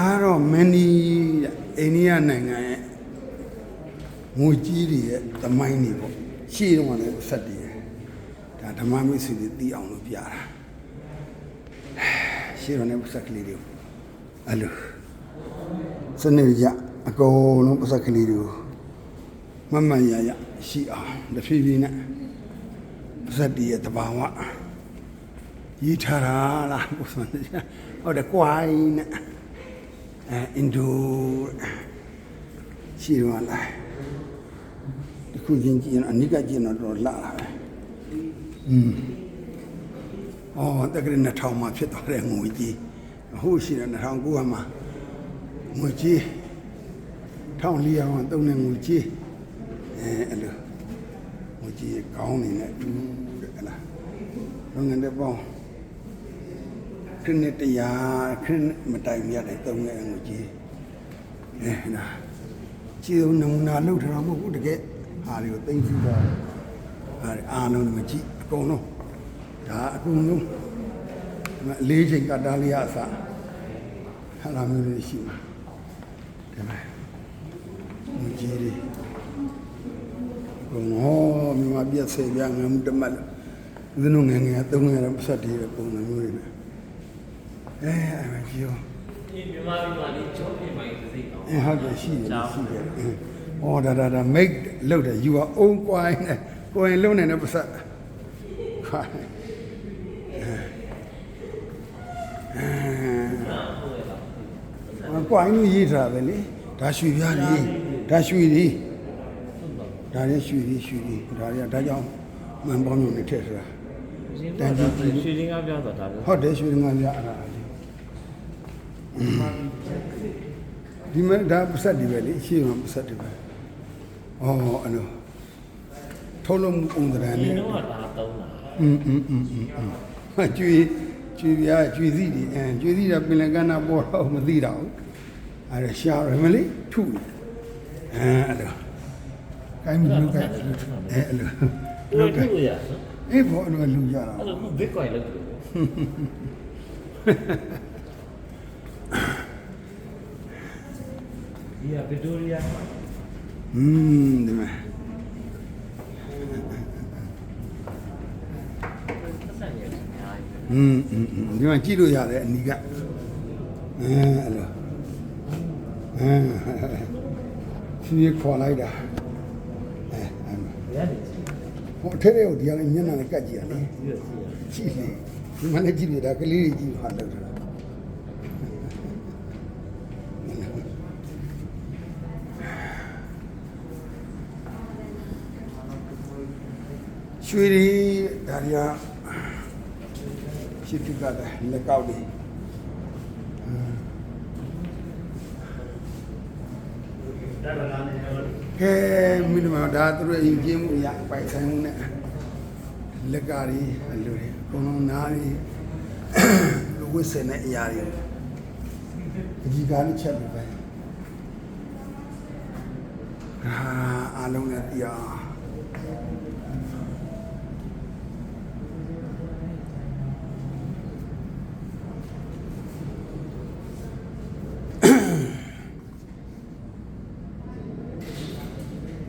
ဒါကတော့မင်းဒီအိန္ဒိယနိုင်ငံရဲ့ငွေကြီးတွေရဲ့သမိုင်းတွေပေါ့ရှေ့တော့လည်းဆက်တည်တယ်ဒါဓမ္မမိတ်ဆွေတွေသိအောင်လို့ပြတာရှေ့တော့လည်းဆက်ကလေးတွေအဲ့လိုစနေကြအကုန်လုံးပစက်ကလေးတွေကိုမမှန်ရရရှိအောင်တဖြည်းဖြည်းနဲ့ပစက်တည်ရဲ့တဘာဝရေးထားတာလားဘုရားဟုတ်တယ်ကွိုင်းနဲ့ အဲအင်ဒိုရှိတော့လားဒီခုချင်းကြည့်ရင်အနိကကြည့်တော့တော့လှလာပဲอืมအော်တက်ကရ2000မှာဖြစ်သွားတဲ့ငွေကြီးအခုရှိတယ်2009မှာငွေကြီး1400မှာသုံးတဲ့ငွေကြီးအဲအဲ့လိုငွေကြီးကောင်းနေနဲ့တူတဲ့ဟလားလုံးငန်းတဲ့ပေါင်း ခရစ်တရားခရစ်မတိုင်မြတ်တဲ့သုံးငယ်ငွေကြီးအဲနာကြည်ုံနမူနာလုပ်ထားတာမဟုတ်ဘူးတကယ်ဟာတွေကိုသိသိတော့ဟာအားလုံးမကြည့်အကုန်လုံးဒါအကုန်လုံးဒီမှာအလေးချိန်ကတ္တာလေးအစဟာလာမျိုးလေးရှိမှာဒီမှာငွေကြီးတွေအကုန်ဟောမြန်မာပြည့်စေပြငမ်းတမတ်ဦးဇင်းတို့ငယ်ငယ်သုံးငယ်တော့ပတ်သက်တည်းတဲ့ပုံစံမျိုးတွေနဲ့ အဲအဲ့မကြီးရောဒီမြန်မာပြည်မှာလေကျောင်းပြင်ပိုင်းတစ်စိတ်အောင်အဲဟုတ်တယ်ရှိတယ်ရှိတယ်အဲဩဒါဒါဒါ make လောက်တယ် you are own coin နဲ့ coin လုံးနေတယ်ပတ်သက်ခိုင်းအဲ coin လို့ရေးထားတယ်လေဒါရွှေပြားလေးဒါရွှေလေးဒါလည်းရွှေလေးရွှေလေးဒါတွေကဒါကြောင့်မှန်ပေါင်းမျိုးနဲ့ထည့်ထားတာရှင်တို့ကရွှေရင်းကားပြောဆိုတာဒါပဲဟုတ်တယ်ရွှေငါးပြအဲ့ဒါလေး ဒီမဲ့ဒါပတ်သက်ဒီပဲလေရှေ့မှာပတ်သက်ဒီပဲဩအဲ့လိုထုတ်လို့မှုပုံသဏ္ဍာန် ဒီ နဲ့ တော့ကဒါသုံးတာ อืมอืมอืมอืมอืมဟာကျွေးကျွေးပြားကျွေးစီဒီအဲကျွေးစီတာပင်လယ်ကမ်းနာပေါ်တော့မသိတော့ဘူးအဲ့ဒါရှာရမလေးထုအဲအဲ့လိုကိုင်းမလို့ကဲအဲအဲ့လို လို့ထုတ်လို့ရနော် အေးဘောအဲ့လိုလူကြတာ အဲ့လိုဘစ်ကွိုင်လုပ်တယ် ဒီကဗစ်တိုးရီယာ อืมဒီမှာ သက်ဆိုင်ရအများကြီး อืมอืมอืมဒီမှာကြည့်လို့ရတယ်အနီကအဲအဲ့လိုအဲဖြည်းခေါ်လိုက်တာအဲအဲ့ ဘယ်ကနေကြည့် ဟိုအထက်ထဲကိုဒီကလည်းမျက်နှာနဲ့ကတ်ကြည့်ရလေ ပြီးတော့စီးရ ကြည့်လေဒီမှာလည်းကြည့်ရတာကလေးတွေကြည့်ဟာလို့တာ ရွှေရီဒါရီယာရှိတိကတဲ့လက်ကောက်တွေကဲမိနမဒါသူတို့ရင်ကျင်းမှုရပိုက်ဆိုင်မှုနဲ့လက်ကားတွေအလိုတွေအကုန်လုံးနားတွေလူဝစ်စင်တဲ့အရာတွေအကြီးကားလေးချက်ပြီးပဲအာအားလုံးနဲ့တရား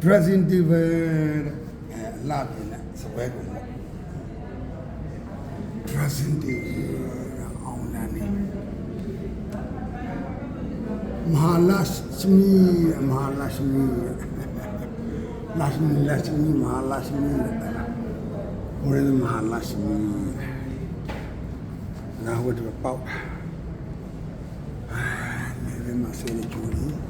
dressing table အဲလာပြင်းနဲ့စပွဲကုန်ပေါ့ dressing table အောင်လာနေမဟာလရှမီမဟာလရှမီလာရှမီလာရှမီမဟာလရှမီဘယ်လိုမဟာလရှမီနာဝတ်ပေါက်အာလည်းမဆေးကြည့်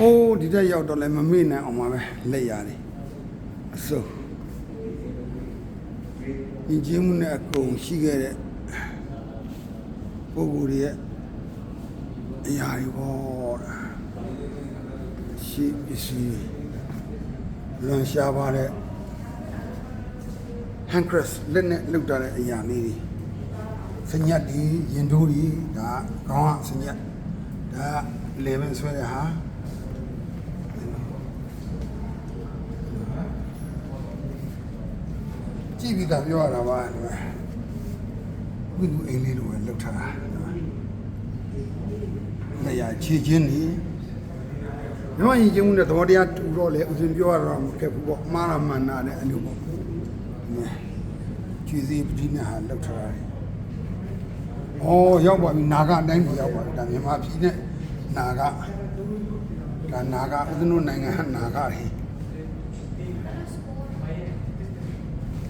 အိုးဒီတက်ရောက်တော့လည်းမမေ့နိုင်အောင်ပါပဲလက်ရတယ်အစိုးဒီကျင်းမှုနဲ့အကုန်ရှိခဲ့တဲ့ပုဂ္ဂိုလ်တွေရဲ့အရာတွေပေါ့တာရှိပစ္စည်းလွန်ရှားပါတဲ့ handcrafts လက်နဲ့လုပ်ထားတဲ့အရာလေးတွေစညက်တွေရင်တိုးတွေဒါကောင်းကစညက်ဒါလေမဆွဲတဲ့ဟာ ကြည့်ပြီးသားပြောရတာပါဒီမှာဝိပုအိမ်လေးလိုပဲလောက်ထားတာနေရာခြေချင်းနေမြမရင်ချင်းမှုနဲ့သဘောတရားတူတော့လေဥစဉ်ပြောရတော့မခက်ဘူးပေါ့မှားရမှန်တာနဲ့အလိုပေါ့ခြေစီပတိနဲ့ဟာလောက်ထားတယ်ဩရောက်ပါပြီနာဂအတိုင်းကိုရောက်ပါပြီဒါမြန်မာပြည်နဲ့နာဂဒါနာဂဥဒ္ဒနနိုင်ငံဟာနာဂတွေ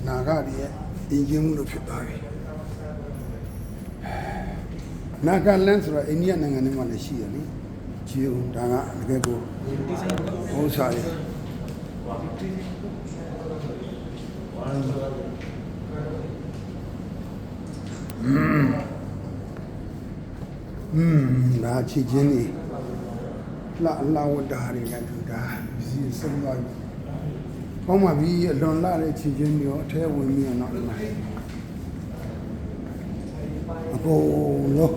နာဂတွေရဲ့အင်ဂျင်မှုလို့ဖြစ်သွားပြီနာဂလန်ဆိုတာအိန္ဒိယနိုင်ငံထဲမှာလည်းရှိတယ်လေဂျီယုံဒါကတကယ်ကိုဟောစားရอืมဒါချီချင်းနေလာလာဝတာတွေလည်းတူတာစီဆုံးသွားပြီ ကောင်းပါပြီအလွန်လာတဲ့ချီချင်းတွေရောအထဲဝင်ပြီးတော့ဒီမှာအကုန်လုံး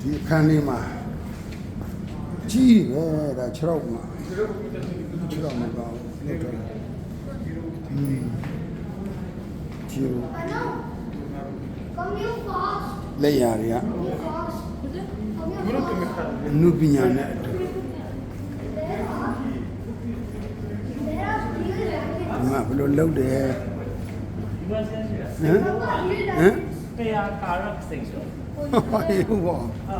ဒီအခန်းလေးမှာကြီးပဲဒါ6ရောက်မှာ6ရောက်မှာကောင်းလို့တော့อืมကျိုး Come here fast. လက်ရာတွေက Come here fast. Come here fast. အနုပညာနဲ့အတူ rabbits. ဒီမှာဘယ်လိုလုပ်တယ်ဒီမှာဆင်းရဟမ် There are real ဟမ် rabbits. တရားကာရက်စိတ်ဆိုဟောရုပ်ပေါ့ဟာ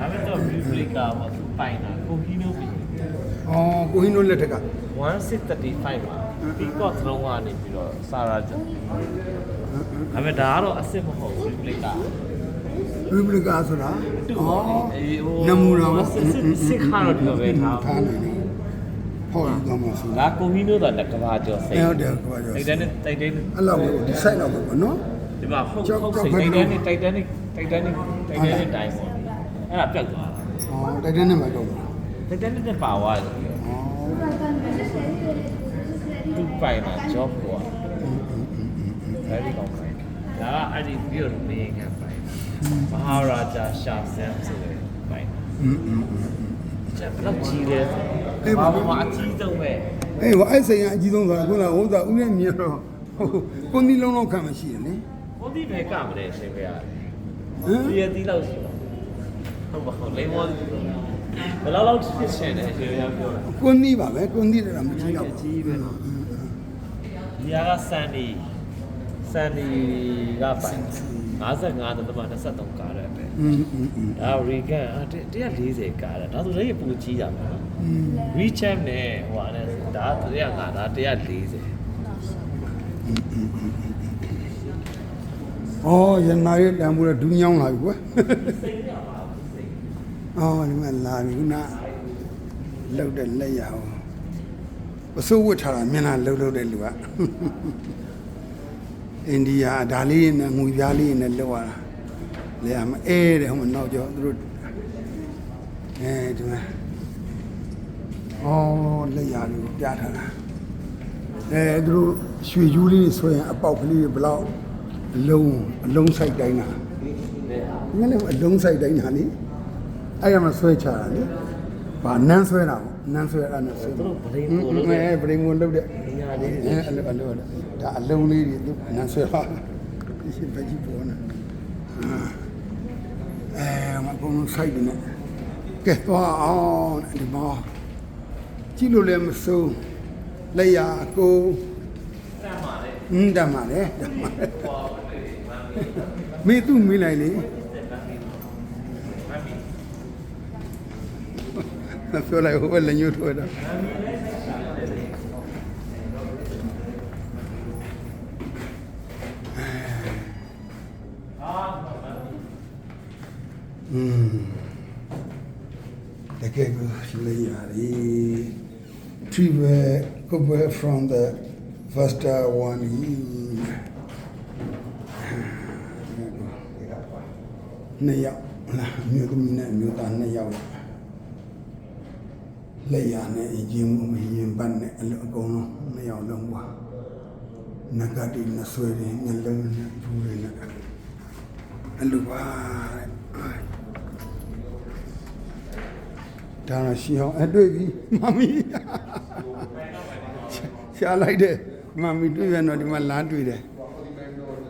ဒါပေမဲ့တော့ replica ပေါ့သူပိုင်တာကိုဟီနိုပြီအော်ကိုဟင်းတို့လက်ထက်က1635မှာ peacock သလုံးကနေပြီးတော့စာရာကျဒါပေမဲ့ဒါကတော့အစ်စ်မဟုတ်ဘူး replica ရီပလီကာဆိုတာတူပါအေးဟိုနမူနာပေါ့စစ်စစ်စစ်ခါတော့ဒီလိုပဲထားထားနေတယ် ဟုတ်ယူသွားမှာဆိုငါကိုကြီးတို့တော့တကဘာကျော်စိတ်ဟုတ်တယ်ကဘာကျော်စိတ်တိုက်တန်းတိုက်တန်းအဲ့လောက်ပဲဒီဆိုင်လောက်ပဲပေါ့နော်ဒီမှာဟုတ်ဟုတ်စိတ်တိုက်တန်းတိုက်တန်းတိုက်တန်းတိုက်တန်းတိုင်းပေါ့အဲ့ဒါပြတ်သွားတာဟောတိုက်တန်းနဲ့မတော့ဘူးတိုက်တန်းနဲ့ပါသွားတယ်သူပိုင်မှာ job ပေါ့ဘယ်ဒီကောင်ခိုင်းဒါကအဲ့ဒီပြီးတော့နေခံပိုင်မဟာရာဂျာရှာဆမ်ဆိုတဲ့ပိုင်อืม ချက်ဘလောက်ကြီးလဲဆိုအေးပါဘာမှအကြီးဆုံးပဲအေးဟောအဲ့ဆိုင်ကအကြီးဆုံးဆိုတာခုနကဟိုသာဦးရဲ့မြင်တော့ဟိုကိုနီလုံးလုံးခံမရှိရလေဘုဒ္ဓဘဲကမလဲရှင်ဗျာဟမ်ဒီရသီးလောက်ရှိပါဟုတ်ပါဟုတ်လိမ္မောဘယ်လောက်လောက်ဖြစ်ရှင်လဲရှင်ဗျာပြောတာကိုနီပါပဲကိုနီတယ်မကြည့်တော့အကြီးပဲနော်ဒီဟာကစန်ဒီစန်ဒီကပိုင် 55တသမ23ကားတယ်ပဲ อืมอืมอืม ဒါရီကန်อ่ะ140ကားတယ်ဒါဆိုလည်းပူကြီးတာပဲနော် WeChat နဲ့ဟိုဟာနဲ့ဒါ105ဒါ140 အော်ရနာရဲ့တန်ဖိုးတော့ဒူးညောင်းလာပြီကွယ်အော်ဒီမှာလာပြီခုနလောက်တဲ့လက်ရအောင်ပစိုးဝတ်ထားတာမျက်နှာလှုပ်လှုပ်တဲ့လူက အိန္ဒိယဒါလေးနဲ့ငွေပြားလေးနဲ့လောက်ရတာလေအမအဲတဲ့ဟိုမှာနောက်ကျော်သူတို့အဲဒီမှာအော်လက်ရလေးကိုပြထားတာအဲသူတို့ရွှေယူးလေးဆိုရင်အပေါက်ကလေးဘယ်လောက်အလုံးအလုံးဆိုင်တိုင်းတာငါလည်းအလုံးဆိုင်တိုင်းတာလေအဲ့ရမှာဆွဲချတာလေဘာနန်းဆွဲတာပေါ့နန်းဆွဲအဲ့နဲ့ဆွဲသူတို့ဗလိန်ဟကိုင်းလို့အဲဗရိန်ကိုလုတ်တဲ့နေရာ လေးအဲအဲ့လိုအဲ့လိုဒါအလုံးလေးတွေသူနန်းဆွဲပါဒီရှိပကြီးပေါ်နေအဲမကုန်းလုံးဆိုင်တယ်ကဲသွားအောင်ဒီမှာကြည့်လို့လည်းမစိုးလက်ရအကိုတမ်းပါလေဟင်းတမ်းပါလေတမ်းပါလေမေသူ့မေးလိုက်လေမမ်မီပြောလိုက်ဟိုဘက်လက်ညှိုးထိုးတာ อืมတကယ်ကိုလေယာရီ three way couple from the first uh, one နှစ်ယောက်လားအမျိုးသမီးနဲ့အမျိုးသားနှစ်ယောက်လက်ရနဲ့အရင်မရင်ပတ်နဲ့အလိုအကုန်လုံးနှစ်ယောက်လုံးပါနဂတိနဆွေရင်ညလုံးနဲ့ဘူးရနဲ့အလိုပါတဲ့ ဒါတော့ရှင်းအောင်အတွေ့ပြီမမီရှားလိုက်တယ်မမီတွေ့ရတော့ဒီမှာလားတွေ့တယ်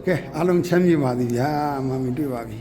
ကဲအားလုံးချမ်းမြေပါသည်ဗျာမမီတွေ့ပါပြီ